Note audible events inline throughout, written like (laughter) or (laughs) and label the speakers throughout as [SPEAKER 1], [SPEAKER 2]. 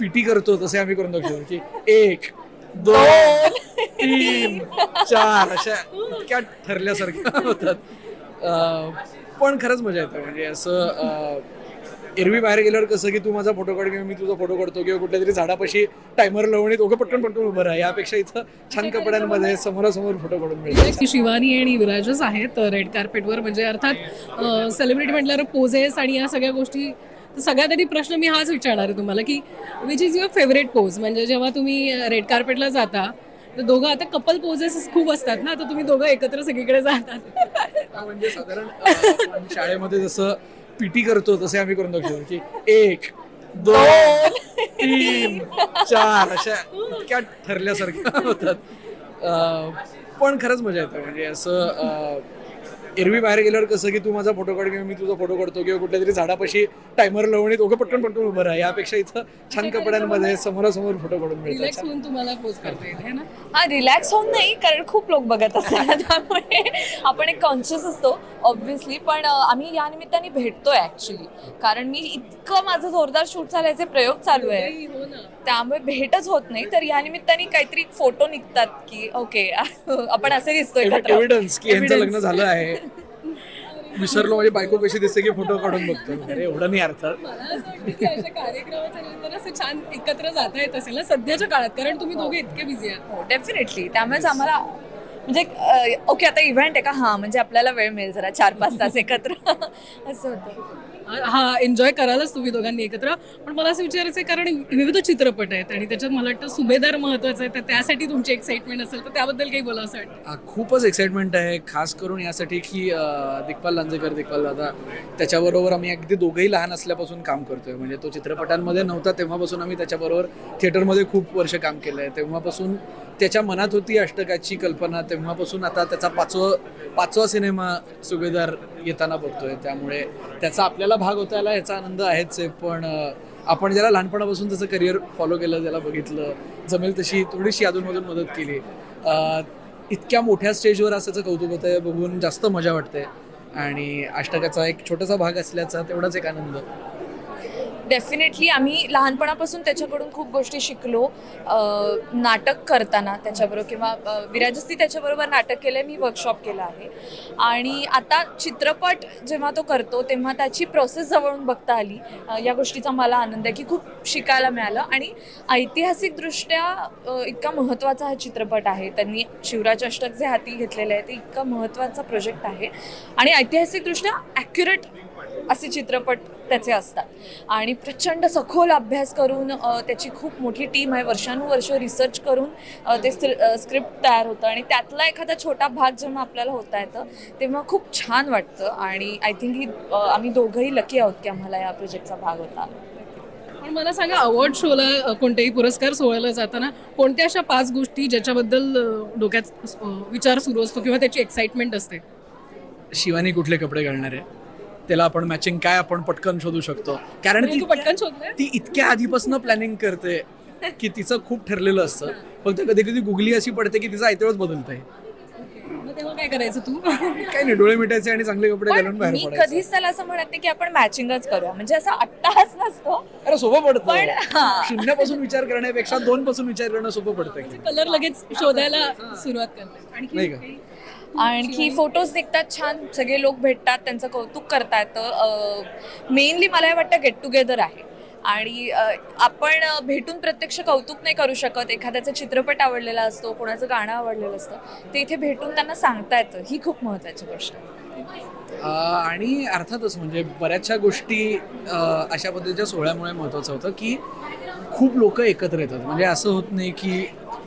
[SPEAKER 1] PT करतो तसे आम्ही करून दाखवतो. की एक दोन तीन चार अशा इतक्या ठरल्यासारख्या होतात. पण खरंच मजा येते. म्हणजे असं एरवी बाहेर गेल्यावर कसं की तू माझा फोटो काढ किंवा मी तुझा फोटो काढतो किंवा कुठल्या तरी झाडापाशी टायमर लावून दोघं पटकन पटकन उभं राहा. यापेक्षा इथं छान कपड्यांमध्ये समोरासमोर फोटो काढून मिळतात.
[SPEAKER 2] की शिवानी आणि विराजच आहेत रेड कार्पेटवर म्हणजे अर्थात सेलिब्रिटी म्हटल्यावर पोजेस आणि या सगळ्या गोष्टी तर सगळ्यात आधी प्रश्न मी हाच विचारणार आहे तुम्हाला की which is your favourite pose म्हणजे जेव्हा तुम्ही रेड कार्पेटला जाता तर दोघं आता कपल पोजेस खूप असतात ना तर तुम्ही दोघं एकत्र सगळीकडे जातात.
[SPEAKER 1] म्हणजे साधारण शाळेमध्ये जसं पीटी करतो तसे आम्ही करून दाखवतो की एक दोन तीन चार अशा इतक्या ठरल्यासारख्या होतात. पण खरंच मजा येते. म्हणजे असं एरवी बाहेर गेल्यावर कसं की तू माझा फोटो काढ किंवा मी तुझा फोटो काढतो किंवा कुठल्या तरी झाडापाशी टायमर लावून दोघं पटकन पटकन उभं राहा. यापेक्षा इथं छान कपड्यांमध्ये समोरासमोर फोटो काढून मिळतात.
[SPEAKER 2] रिलॅक्स होऊन तुम्हाला पोज करता येईल है ना?
[SPEAKER 3] हा रिलॅक्स होऊन नाही कारण खूप लोक बघत असतात. (laughs) त्यामुळे आपण एक कॉन्शियस असतो ऑब्व्हियसली पण अं, आम्ही या निमित्ताने भेटतोय ऍक्च्युली कारण मी इतकं माझं जोरदार शूट चालायचे प्रयोग चालू आहे.
[SPEAKER 2] हो ना.
[SPEAKER 3] त्यामुळे भेटच होत नाही. तर या निमित्ताने काहीतरी फोटो निघतात की ओके (laughs) आपण असे दिसतोय.
[SPEAKER 1] एव्हिडन्स की यांचं
[SPEAKER 2] Evidence.
[SPEAKER 1] लग्न झालं आहे. विसरलो माझी बायको कशी दिसते की फोटो काढून बघतो. अरे एवढं नाही अर्थात.
[SPEAKER 2] मला असं वाटतं की अशा कार्यक्रमाच्या नंतर असं छान एकत्र जाता येत असेल ना सध्याच्या काळात कारण तुम्ही दोघे इतके बिझी आहात.
[SPEAKER 3] हो डेफिनेटली त्यामुळेच आम्हाला म्हणजे ओके आता इव्हेंट आहे का? हा म्हणजे आपल्याला वेळ मिळेल जरा चार पाच तास एकत्र. (laughs) असं होतं.
[SPEAKER 2] हा एन्जॉय करायलाच तुम्ही दोघांनी एकत्र. पण मला असं विचारायचं आहे कारण विविध चित्रपट आहेत आणि त्याच्यात मला वाटतं सुभेदार महत्वाचं आहे तर त्यासाठी तुमची एक्साइटमेंट असेल तर त्याबद्दल काही बोला असं वाटतं?
[SPEAKER 1] खूपच एक्साइटमेंट आहे खास करून यासाठी की दिग्पाल लांजेकर दिग्पाल दादा त्याच्याबरोबर आम्ही अगदी दोघंही लहान असल्यापासून काम करतोय. म्हणजे तो चित्रपटांमध्ये नव्हता तेव्हापासून आम्ही त्याच्याबरोबर थिएटरमध्ये खूप वर्ष काम केलं आहे तेव्हापासून त्याच्या मनात होती अष्टकाची कल्पना तेव्हापासून आता त्याचा पाचवा पाचवा सिनेमा सुभेदार येताना बघतोय. त्यामुळे त्याचा आपल्याला भाग होता याला याचा आनंद आहेच आहे पण आपण ज्याला लहानपणापासून त्याचं करिअर फॉलो केलं ज्याला बघितलं जमेल तशी थोडीशी अधूनमधून मदत केली. इतक्या मोठ्या स्टेजवर असायचं कौतुक होतं बघून जास्त मजा वाटते. आणि अष्टकाचा एक छोटासा भाग असल्याचा तेवढाच एक आनंद.
[SPEAKER 3] डेफिनेटली आम्ही लहानपणापासून त्याच्याकडून खूप गोष्टी शिकलो. नाटक करताना त्याच्याबरोबर किंवा विराजस्ती त्याच्याबरोबर नाटक केलं मी वर्कशॉप केलं आहे. आणि आता चित्रपट जेव्हा तो करतो तेव्हा त्याची प्रोसेस जवळून बघता आली. या गोष्टीचा मला आनंद आहे की खूप शिकायला मिळालं. आणि ऐतिहासिकदृष्ट्या इतका महत्त्वाचा हा चित्रपट आहे. त्यांनी शिवराज अष्टक जे हाती घेतलेले आहे ते इतका महत्त्वाचा प्रोजेक्ट आहे. आणि ऐतिहासिकदृष्ट्या ॲक्युरेट असे चित्रपट त्याचे असतात. आणि प्रचंड सखोल अभ्यास करून त्याची खूप मोठी टीम आहे. वर्षानुवर्ष रिसर्च करून ते स्क्रिप्ट तयार होतं. आणि त्यातला एखादा छोटा भाग जेव्हा आपल्याला होता येतं तेव्हा खूप छान वाटतं. आणि आय थिंक ही आम्ही दोघंही लकी आहोत की आम्हाला या प्रोजेक्टचा भाग होता.
[SPEAKER 2] पण मला सांगा अवॉर्ड शोला कोणत्याही पुरस्कार सोहळ्याला जाताना कोणत्या अशा पाच गोष्टी ज्याच्याबद्दल डोक्यात विचार सुरू असतो किंवा त्याची एक्साइटमेंट असते?
[SPEAKER 1] शिवानी कुठले कपडे घालणार? आहे त्याला आपण मॅचिंग काय आपण पटकन शोधू शकतो. कारण
[SPEAKER 2] म्हणजे
[SPEAKER 1] ती
[SPEAKER 2] पटकन
[SPEAKER 1] ती इतक्या आधीपासून प्लॅनिंग करते की तिचं खूप ठरलेलं असतं. फक्त कधी कधी गुगली अशी पडते की तिचा बदलत आहे
[SPEAKER 2] मग तेव्हा काय करायचं तू?
[SPEAKER 1] काही नाही डोळे मिटायचे आणि चांगले कपडे घालून बाहेर
[SPEAKER 3] मी कधीच त्याला असं म्हणत नाही की आपण मॅचिंगच करूया. म्हणजे असा अट्टाहास नसतो.
[SPEAKER 1] अरे सोपं पडतं. शून्यापासून विचार करण्यापेक्षा दोन पासून विचार करणं सोपं पडतं.
[SPEAKER 2] कलर लगेच शोधायला सुरुवात करते.
[SPEAKER 1] नाही का?
[SPEAKER 3] आणखी फोटोज निघतात छान सगळे लोक भेटतात त्यांचं कौतुक करता येतं मेनली मला हे वाटतं गेट टुगेदर आहे. आणि आपण भेटून प्रत्यक्ष कौतुक नाही करू शकत. एखाद्याचा चित्रपट आवडलेला असतो कोणाचं गाणं आवडलेलं असतं ते इथे भेटून त्यांना सांगता येतं. ही खूप महत्त्वाची गोष्ट
[SPEAKER 1] आणि अर्थातच म्हणजे बऱ्याचशा गोष्टी अशा पद्धतीच्या सोहळ्यामुळे महत्त्वाचं होतं की खूप लोक एकत्र येतात. म्हणजे असं होत नाही की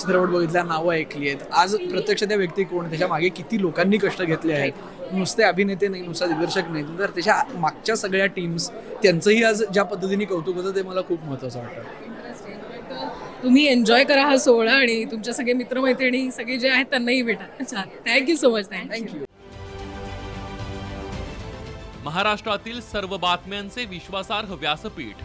[SPEAKER 1] चित्रपट बघितल्या नावं ऐकली आहेत. आज प्रत्यक्ष त्या व्यक्ती कोण? त्याच्यामागे किती लोकांनी कष्ट घेतले आहेत? नुसते अभिनेते नाही नुसता दिग्दर्शक नाही. तर त्याच्या मागच्या सगळ्या टीम्स त्यांचंही आज ज्या पद्धतीने कौतुक होतं ते मला खूप महत्त्वाचं वाटतं.
[SPEAKER 2] तुम्ही एन्जॉय करा हा सोहळा आणि तुमचे सगळे मित्रमैत्रिणी सगळे जे आहेत त्यांनाही भेटा. छान. थँक्यू सो मच
[SPEAKER 1] थँक्यू
[SPEAKER 4] महाराष्ट्रातील सर्व बातम्यांचे विश्वासार्ह व्यासपीठ.